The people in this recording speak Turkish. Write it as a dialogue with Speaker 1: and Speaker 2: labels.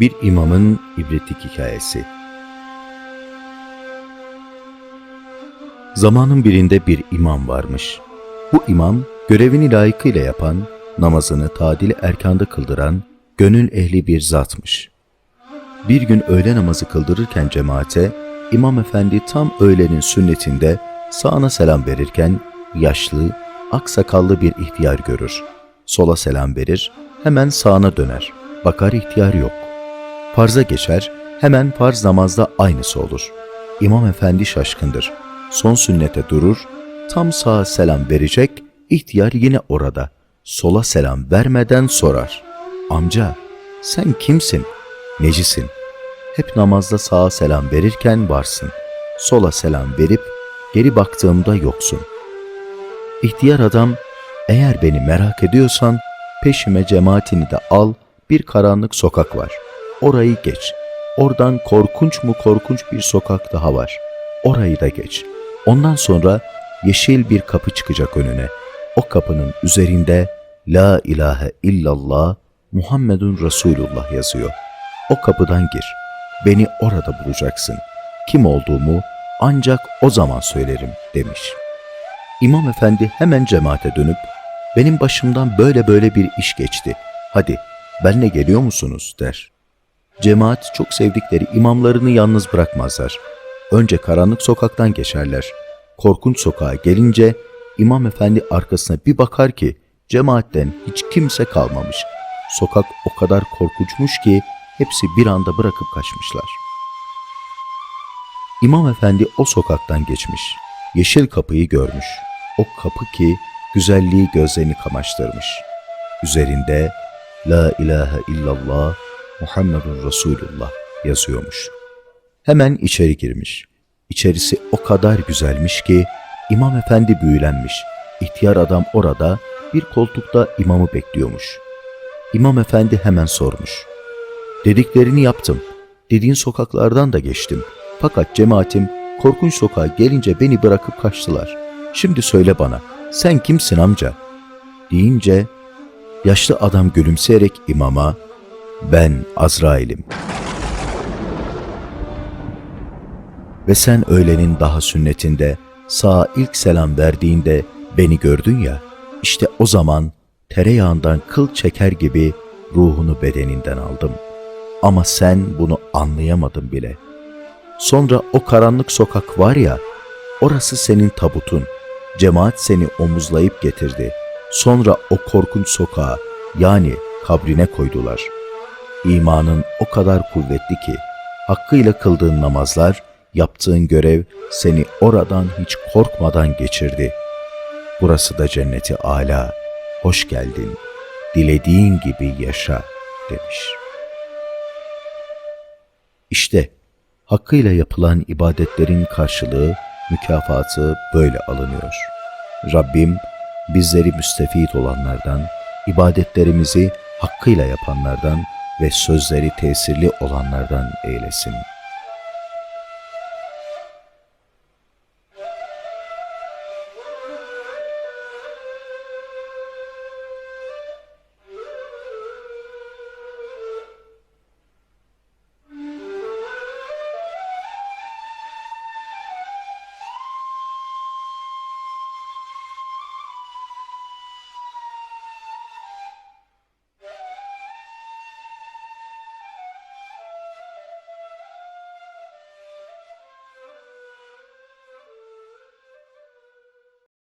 Speaker 1: Bir imamın ibretlik hikayesi. Zamanın birinde bir imam varmış. Bu imam görevini layıkıyla yapan, namazını tadil erkanda kıldıran, gönül ehli bir zatmış. Bir gün öğle namazı kıldırırken cemaate, imam efendi tam öğlenin sünnetinde sağına selam verirken yaşlı, aksakallı bir ihtiyar görür. Sola selam verir, hemen sağına döner. Bakar ihtiyar yok. Farza geçer, hemen farz namazda aynısı olur. İmam efendi şaşkındır. Son sünnete durur, tam sağa selam verecek, ihtiyar yine orada. Sola selam vermeden sorar. Amca, sen kimsin? Necisin? Hep namazda sağa selam verirken varsın. Sola selam verip geri baktığımda yoksun. İhtiyar adam, eğer beni merak ediyorsan peşime cemaatini de al, bir karanlık sokak var. Orayı geç. Oradan korkunç mu korkunç bir sokak daha var. Orayı da geç. Ondan sonra yeşil bir kapı çıkacak önüne. O kapının üzerinde La ilahe illallah Muhammedun Resulullah yazıyor. O kapıdan gir. Beni orada bulacaksın. Kim olduğumu ancak o zaman söylerim demiş. İmam efendi hemen cemaate dönüp benim başımdan böyle böyle bir iş geçti. Hadi benle geliyor musunuz der. Cemaat çok sevdikleri imamlarını yalnız bırakmazlar. Önce karanlık sokaktan geçerler. Korkunç sokağa gelince imam efendi arkasına bir bakar ki cemaatten hiç kimse kalmamış. Sokak o kadar korkunçmuş ki hepsi bir anda bırakıp kaçmışlar. İmam efendi o sokaktan geçmiş. Yeşil kapıyı görmüş. O kapı ki güzelliği gözlerini kamaştırmış. Üzerinde La ilahe illallah Muhammedun Resulullah yazıyormuş. Hemen içeri girmiş. İçerisi o kadar güzelmiş ki İmam Efendi büyülenmiş. İhtiyar adam orada bir koltukta imamı bekliyormuş. İmam Efendi hemen sormuş. Dediklerini yaptım. Dediğin sokaklardan da geçtim. Fakat cemaatim korkunç sokağa gelince beni bırakıp kaçtılar. Şimdi söyle bana, sen kimsin amca? Deyince yaşlı adam gülümseyerek imama, ben Azrail'im. Ve sen öğlenin daha sünnetinde sağa ilk selam verdiğinde beni gördün ya, işte o zaman tereyağından kıl çeker gibi ruhunu bedeninden aldım. Ama sen bunu anlayamadın bile. Sonra o karanlık sokak var ya, orası senin tabutun. Cemaat seni omuzlayıp getirdi. Sonra o korkunç sokağa yani kabrine koydular. İmanın o kadar kuvvetli ki, hakkıyla kıldığın namazlar, yaptığın görev seni oradan hiç korkmadan geçirdi. Burası da cenneti âlâ. Hoş geldin. Dilediğin gibi yaşa demiş. İşte hakkıyla yapılan ibadetlerin karşılığı, mükafatı böyle alınıyor. Rabbim bizleri müstefit olanlardan, ibadetlerimizi hakkıyla yapanlardan ve sözleri tesirli olanlardan eylesin.''